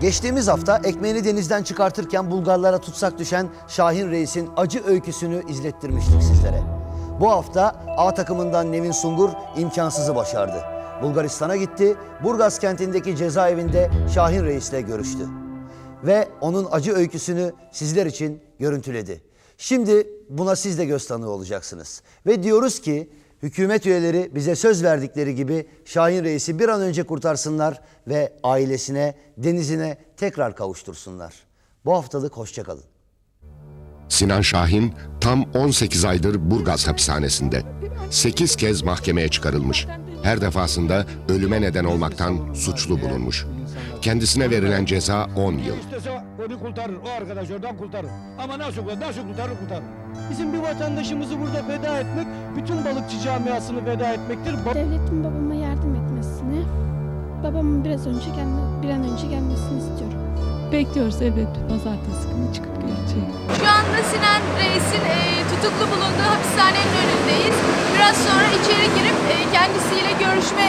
Geçtiğimiz hafta ekmeğini denizden çıkartırken Bulgarlara tutsak düşen Şahin Reis'in acı öyküsünü izlettirmiştik sizlere. Bu hafta A takımından Nevin Sungur imkansızı başardı. Bulgaristan'a gitti, Burgaz kentindeki cezaevinde Şahin Reis'le görüştü. Ve onun acı öyküsünü sizler için görüntüledi. Şimdi buna siz de göz tanığı olacaksınız. Ve diyoruz ki hükümet üyeleri bize söz verdikleri gibi Şahin Reis'i bir an önce kurtarsınlar ve ailesine, denizine tekrar kavuştursunlar. Bu haftalık hoşçakalın. Sinan Şahin tam 18 aydır Burgaz hapishanesinde. 8 kez mahkemeye çıkarılmış. Her defasında ölüme neden olmaktan suçlu bulunmuş. Kendisine verilen ceza 10 yıl. Onu kurtarır. O arkadaş oradan kurtarır. Ama nasıl, nasıl kurtarır kurtarır. Bizim bir vatandaşımızı burada feda etmek, bütün balıkçı camiasını feda etmektir. Ba- Devletin babama yardım etmesini, babamın biraz önce gelme, bir an önce gelmesini istiyorum. Bekliyoruz evet pazartesi günü çıkıp gelecek. Şu anda Sinan Reis'in e, tutuklu bulunduğu hapishanenin önündeyiz. Biraz sonra içeri girip e, kendisiyle görüşme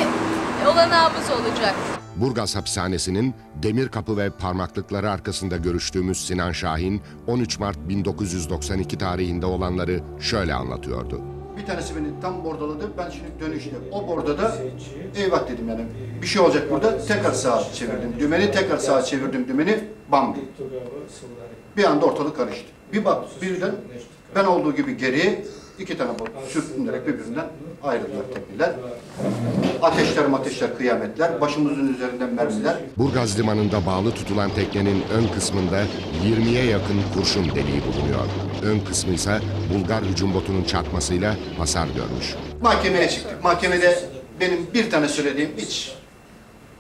olanağımız olacak. Burgaz hapishanesinin demir kapı ve parmaklıkları arkasında görüştüğümüz Sinan Şahin 13 Mart 1992 tarihinde olanları şöyle anlatıyordu. Bir tanesi beni tam bordaladı. Ben şimdi dönüşte o bordada eyvah dedim yani. Bir şey olacak burada. Tekrar sağa çevirdim dümeni. Tekrar sağa çevirdim dümeni. Bam. Bir anda ortalık karıştı. Bir bak birden ben olduğu gibi geriye iki bot sürtünerek birbirinden ayrıldılar tekneler. Ateşler ateşler kıyametler. Başımızın üzerinden mermiler. Burgaz limanında bağlı tutulan teknenin ön kısmında 20'ye yakın kurşun deliği bulunuyor. Ön kısmı ise Bulgar hücum botunun çarpmasıyla hasar görmüş. Mahkemeye çıktık. Mahkemede benim bir tane söylediğim hiç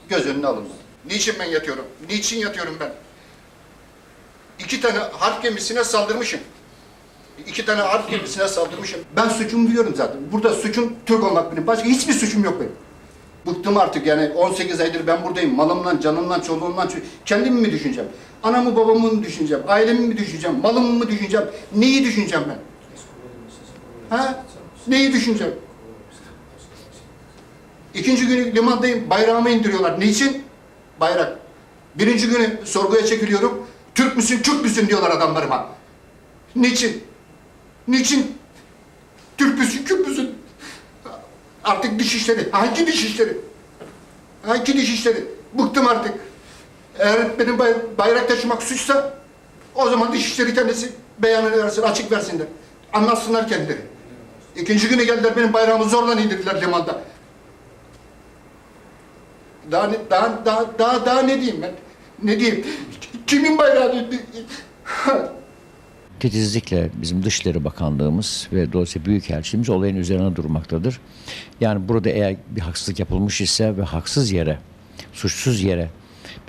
göz önüne alınmadı. Niçin ben yatıyorum? Niçin yatıyorum ben? İki tane harp gemisine saldırmışım. İki tane harp gemisine saldırmışım. Ben suçumu biliyorum zaten. Burada suçum Türk olmak benim. Başka hiçbir suçum yok benim. Bıktım artık yani 18 aydır ben buradayım. Malımdan, canımdan, çoluğumdan, ço- kendimi mi düşüneceğim? Anamı babamı mı düşüneceğim? Ailemi mi düşüneceğim? Malımı mı düşüneceğim? Neyi düşüneceğim ben? Ha? Neyi düşüneceğim? İkinci günü limandayım, bayrağımı indiriyorlar. Niçin? Bayrak. Birinci günü sorguya çekiliyorum. Türk müsün, Kürt müsün diyorlar adamlarıma. Niçin? Niçin? Kürt müsün? Artık diş işleri. Hangi diş işleri? Hangi diş işleri? Bıktım artık. Eğer benim bay- bayrak taşımak suçsa o zaman diş işleri kendisi beyanını versin, açık versinler. Anlatsınlar kendileri. İkinci güne geldiler benim bayrağımı zorla indirdiler limanda. Daha ne, daha, daha, daha, daha ne diyeyim ben? Ne diyeyim? Kimin bayrağı? Titizlikle bizim Dışişleri Bakanlığımız ve dolayısıyla Büyükelçiliğimiz olayın üzerine durmaktadır. Yani burada eğer bir haksızlık yapılmış ise ve haksız yere, suçsuz yere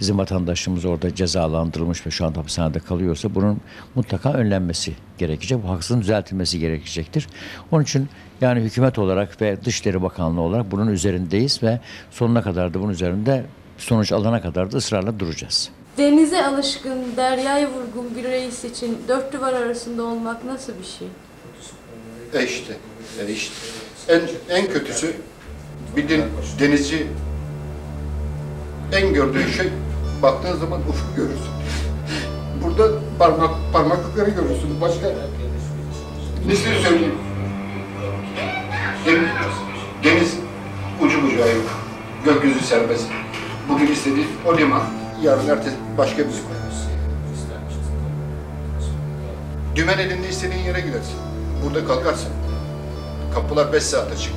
bizim vatandaşımız orada cezalandırılmış ve şu anda hapishanede kalıyorsa bunun mutlaka önlenmesi gerekecek. Bu haksızlığın düzeltilmesi gerekecektir. Onun için yani hükümet olarak ve Dışişleri Bakanlığı olarak bunun üzerindeyiz ve sonuna kadar da bunun üzerinde sonuç alana kadar da ısrarla duracağız. Denize alışkın, deryaya vurgun bir reis için dört duvar arasında olmak nasıl bir şey? E işte, e işte. En, en kötüsü bir den- denizci en gördüğü şey baktığın zaman ufuk görürsün. Burada parmak parmaklıkları görürsün. Başka nesini söyleyeyim? Deniz, deniz ucu bucağı yok. Gökyüzü serbest. Bugün istediği o liman, yarın ertesi başka bir liman. Dümen elinde istediğin yere gidersin. Burada kalkarsın. Kapılar beş saat açık.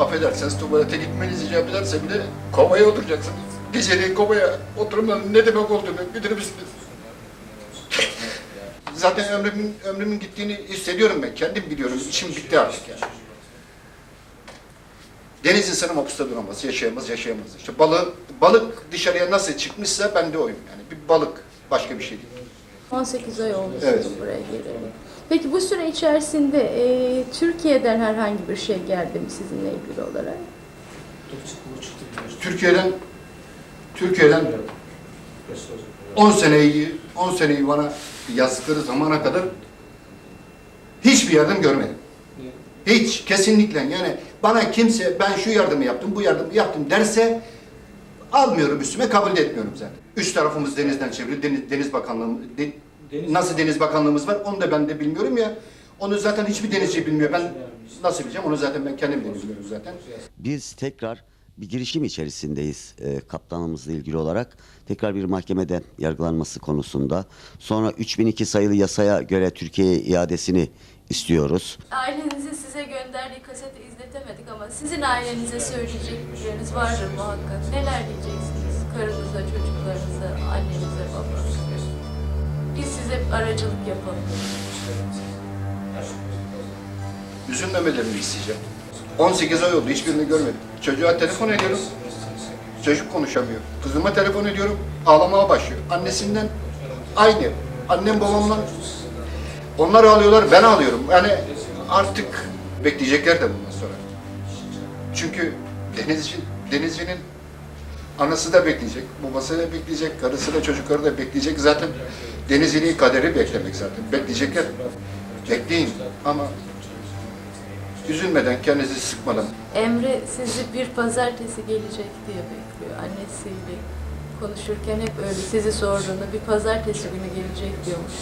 Affedersiniz tuvalete gitmeniz icap ederse bile kovaya oturacaksınız. Geceliğin kovaya oturmanın ne demek olduğunu bilir misiniz? Zaten ömrümün, ömrümün gittiğini hissediyorum ben. Kendim biliyorum. İçim bitti artık yani. Deniz insanı mapusta duramaz, yaşayamaz, yaşayamaz. İşte balık, balık dışarıya nasıl çıkmışsa ben de oyum yani. Bir balık, başka bir şey değil. 18 ay olmuş Evet. buraya geleli. Peki bu süre içerisinde e, Türkiye'den herhangi bir şey geldi mi sizinle ilgili olarak? Türkiye'den Türkiye'den 10 seneyi 10 seneyi bana yazdıkları zamana kadar hiçbir yardım görmedim. Hiç kesinlikle yani bana kimse ben şu yardımı yaptım bu yardımı yaptım derse almıyorum üstüme, kabul etmiyorum zaten. Üst tarafımız denizden çevrili, deniz, deniz bakanlığı, de- nasıl deniz bakanlığımız var onu da ben de bilmiyorum ya. Onu zaten hiçbir denizci bilmiyor. Ben nasıl bileceğim onu zaten ben kendim de bilmiyorum zaten. Biz tekrar bir girişim içerisindeyiz e, kaptanımızla ilgili olarak. Tekrar bir mahkemede yargılanması konusunda. Sonra 3002 sayılı yasaya göre Türkiye'ye iadesini istiyoruz. Ailenizin size gönderdiği kaseti izletemedik ama sizin ailenize söyleyecekleriniz vardır muhakkak. Neler diyeceksiniz karınıza, çocuklarınıza, annenize, babanıza? Biz size aracılık yapalım. Üzülmemelerini isteyeceğim. 18 ay oldu hiçbirini görmedim. Çocuğa telefon ediyorum. Çocuk konuşamıyor. Kızıma telefon ediyorum. Ağlamaya başlıyor. Annesinden aynı. Annem babamla onlar ağlıyorlar ben ağlıyorum. Yani artık bekleyecekler de bundan sonra. Çünkü denizci, denizcinin anası da bekleyecek, babası da bekleyecek, karısı da çocukları da bekleyecek. Zaten denizciliğin kaderi beklemek zaten. Bekleyecekler. Bekleyin ama üzülmeden, kendinizi sıkmadan. Emre sizi bir pazartesi gelecek diye bekliyor. Annesiyle konuşurken hep öyle sizi sorduğunda bir pazartesi günü gelecek diyormuş.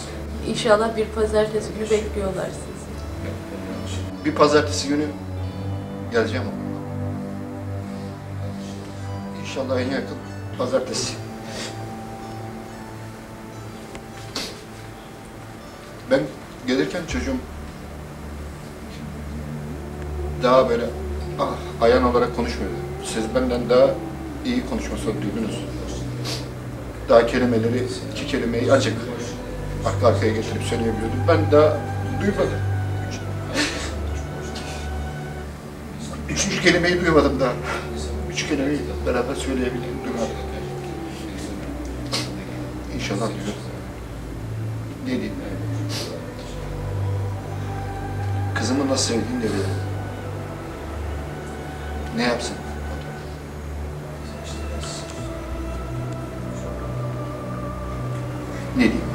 İnşallah bir pazartesi günü bekliyorlar sizi. Bir pazartesi günü geleceğim ama. İnşallah en yakın pazartesi. Ben gelirken çocuğum daha böyle ah, ayan olarak konuşmuyordu. Siz benden daha iyi konuşmasını duydunuz. Daha kelimeleri, iki kelimeyi acık arka arkaya getirip söyleyebiliyordum. Ben daha duymadım. Üçüncü kelimeyi duymadım daha. Üç kelimeyi beraber söyleyebildim, duymadım. İnşallah duyuyorum. Ne diyeyim? Kızımı nasıl sevdiğini de bilirim. Ne yapsın? Ne diyeyim?